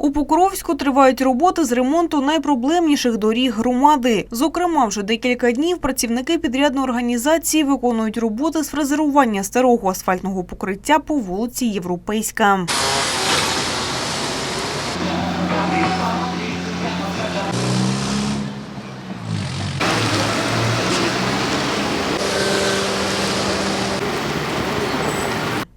У Покровську тривають роботи з ремонту найпроблемніших доріг громади. Зокрема, вже декілька днів працівники підрядної організації виконують роботи з фрезерування старого асфальтного покриття по вулиці Європейська.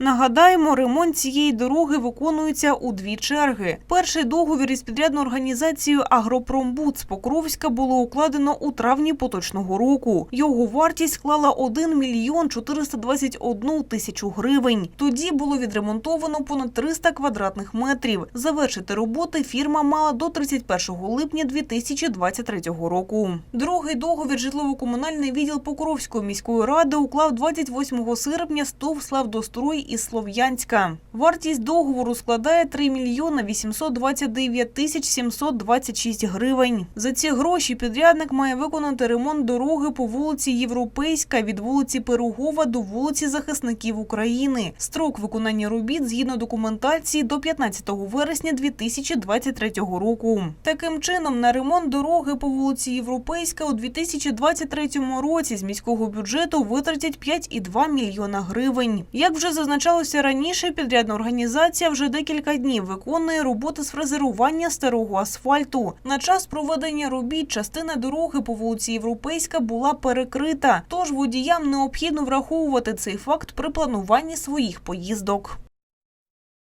Нагадаємо, ремонт цієї дороги виконується у дві черги. Перший договір із підрядною організацією Агропромбуд з Покровська було укладено у травні поточного року. Його вартість склала 1 мільйон 421 тисячу гривень. Тоді було відремонтовано понад 300 квадратних метрів. Завершити роботи фірма мала до 31 липня 2023 року. Другий договір житлово-комунальний відділ Покровської міської ради уклав 28 серпня СТОВ «Славдострой» із Слов'янська. Вартість договору складає 3 мільйона 829 тисяч 726 гривень. За ці гроші підрядник має виконати ремонт дороги по вулиці Європейська від вулиці Пирогова до вулиці Захисників України. Строк виконання робіт згідно документації до 15 вересня 2023 року. Таким чином, на ремонт дороги по вулиці Європейська у 2023 році з міського бюджету витратять 5,2 мільйона гривень. Як вже зазначалося раніше, підрядна організація вже декілька днів виконує роботи з фрезерування старого асфальту. На час проведення робіт частина дороги по вулиці Європейська була перекрита, тож водіям необхідно враховувати цей факт при плануванні своїх поїздок.